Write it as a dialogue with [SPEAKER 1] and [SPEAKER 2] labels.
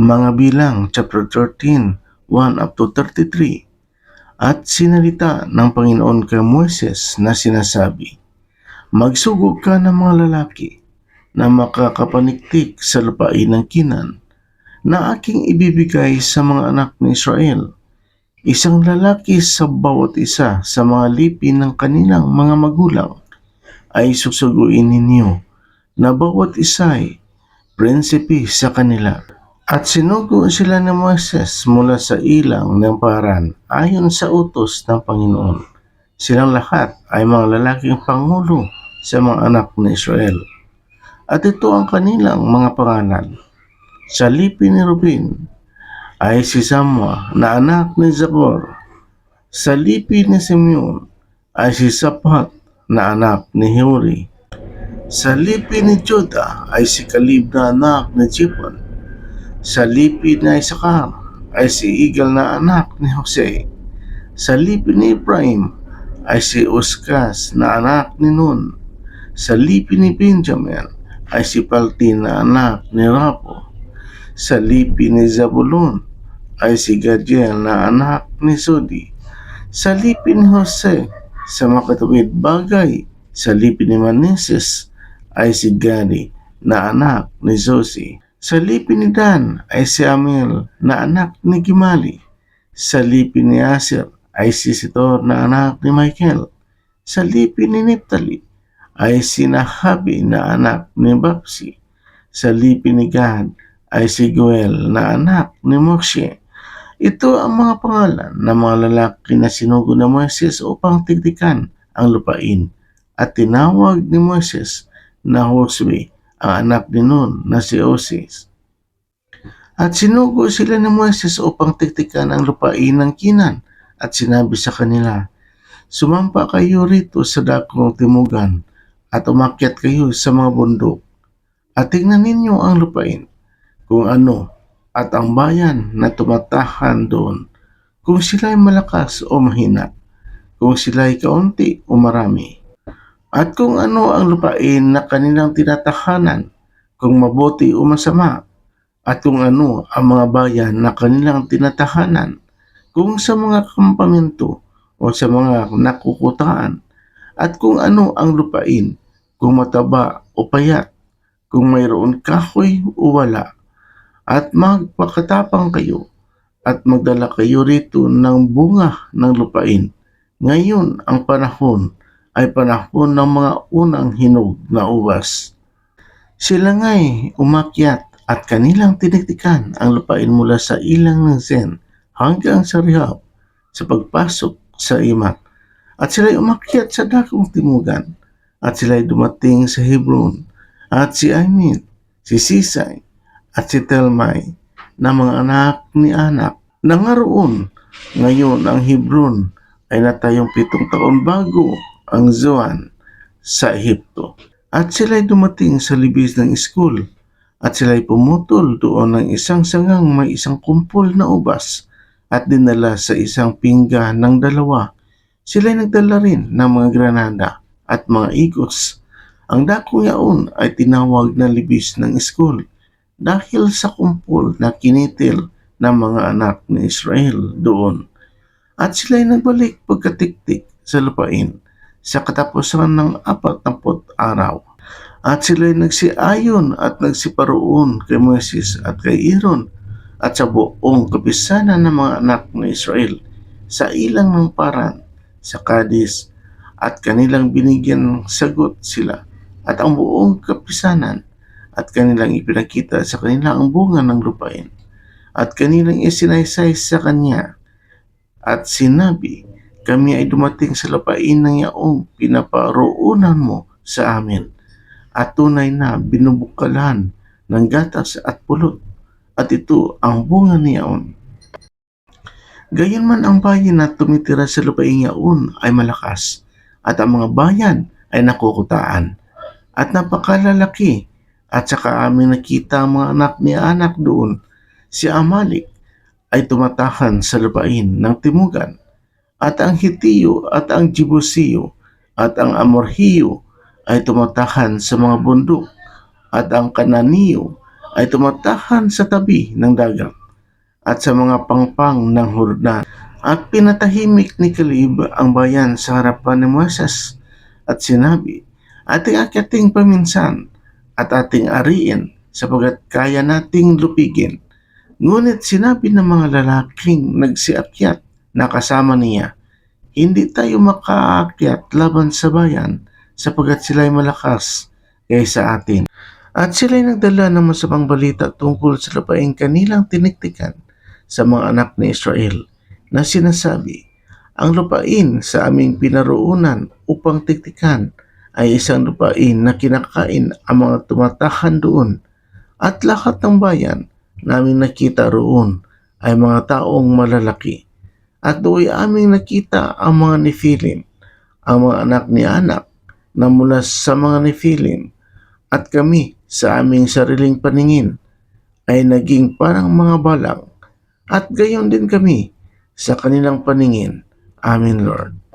[SPEAKER 1] Mga bilang chapter 13, 1 up to 33. At sinalita ng Panginoon kay Moises na sinasabi, Magsugod ka ng mga lalaki na makakapaniktik sa lupain ng kinan na aking ibibigay sa mga anak ni Israel. Isang lalaki sa bawat isa sa mga lipi ng kanilang mga magulang ay susuguin ninyo na bawat isa ay prinsipe sa kanila. At sinugo sila ni Moses mula sa ilang ng paran ayon sa utos ng Panginoon. Silang lahat ay mga lalaking pangulo sa mga anak ni Israel. At ito ang kanilang mga pangalan. Sa lipi ni Rubin ay si Samwa na anak ni Zakor. Sa lipi ni Simeon ay si Sapat na anak ni Huri. Sa lipi ni Judah ay si Kalib na anak ni Jepon. Sa lipi ni Isakar ay si Igal na anak ni Jose. Sa lipi ni Ephraim ay si Uskas na anak ni Nun. Sa lipi ni Benjamin ay si Palti na anak ni Rapo. Sa lipi ni Zabulon ay si Gadiel na anak ni Sodi. Sa lipi ni Jose sa makatawid bagay sa lipi ni Maneses ay si Gadi na anak ni Zosi. Sa lipi ni Dan ay si Amil na anak ni Gimali. Sa lipi ni Aser ay si Sitor na anak ni Michael. Sa lipi ni Neptali ay si Nahabi na anak ni Bapsi. Sa lipi ni Gad ay si Goel na anak ni Moshe. Ito ang mga pangalan ng mga lalaki na sinugo ni Moises upang tigtikan ang lupain. At tinawag ni Moises na Josue ang anak ni Nun na si Oses. At sinugo sila ni Moises upang tigtikan ang lupain ng kinan at sinabi sa kanila, Sumampa kayo rito sa dakong timugan at umakyat kayo sa mga bundok at tingnan ninyo ang lupain kung ano at ang bayan na tumatahan doon kung sila ay malakas o mahina kung sila ay kaunti o marami at kung ano ang lupain na kanilang tinatahanan kung mabuti o masama at kung ano ang mga bayan na kanilang tinatahanan kung sa mga kampamento o sa mga nakukutaan at kung ano ang lupain kung mataba o payat kung mayroon kahoy o wala at magpakatapang kayo at magdala kayo rito ng bunga ng lupain. Ngayon ang panahon ay panahon ng mga unang hinog na ubas. Sila nga'y umakyat at kanilang tiniktikan ang lupain mula sa ilang ng Zen hanggang sa Rehab sa pagpasok sa Imat. At sila'y umakyat sa dakong timugan at sila'y dumating sa Hebron at si Aimit, si Sisay at si Telmay na mga anak ni anak na nga roon. Ngayon ang Hebron ay natayong pitong taon bago ang Zoan sa Ehipto. At sila'y dumating sa libis ng school at sila'y pumutol doon ng isang sangang may isang kumpol na ubas at dinala sa isang pingga ng dalawa. Sila'y nagdala rin ng mga granada at mga igos. Ang dakong yaon ay tinawag na libis ng school dahil sa kumpol na kinitil ng mga anak ni Israel doon. At sila'y nagbalik pagkatiktik sa lupain sa katapusan ng apat araw. At sila'y nagsiayon at nagsiparoon kay Moses at kay Aaron at sa buong kapisanan ng mga anak ng Israel sa ilang ng paran sa Kadis at kanilang binigyan ng sagot sila at ang buong kapisanan at kanilang ipinakita sa kanila ang bunga ng lupain at kanilang isinaysay sa kanya at sinabi kami ay dumating sa lupain ng yaong pinaparoonan mo sa amin. At tunay na binubukalan ng gatas at pulot. At ito ang bunga niyaon. Gayon ang bayan na tumitira sa lupaing yaon ay malakas. At ang mga bayan ay nakukutaan. At napakalalaki. At saka amin nakita ang mga anak ni anak doon. Si Amalik ay tumatahan sa lupain ng timugan at ang Hitiyo at ang Jibusiyo at ang Amorhiyo ay tumatahan sa mga bundok at ang Kananiyo ay tumatahan sa tabi ng dagat at sa mga pangpang ng Hordan. At pinatahimik ni Caleb ang bayan sa harapan ni Moses at sinabi, Ating akyating paminsan at ating ariin sapagat kaya nating lupigin. Ngunit sinabi ng mga lalaking nagsiakyat na kasama niya, Hindi tayo makaakyat laban sa bayan sapagat sila'y malakas kaysa atin. At sila'y nagdala ng masamang balita tungkol sa lupaing kanilang tiniktikan sa mga anak ni Israel na sinasabi, ang lupain sa aming pinaroonan upang tiktikan ay isang lupain na kinakain ang mga tumatahan doon at lahat ng bayan naming nakita roon ay mga taong malalaki. At doon aming nakita ang mga Nephilim, ang mga anak ni anak na mula sa mga Nephilim at kami sa aming sariling paningin ay naging parang mga balang at gayon din kami sa kanilang paningin. Amen, Lord.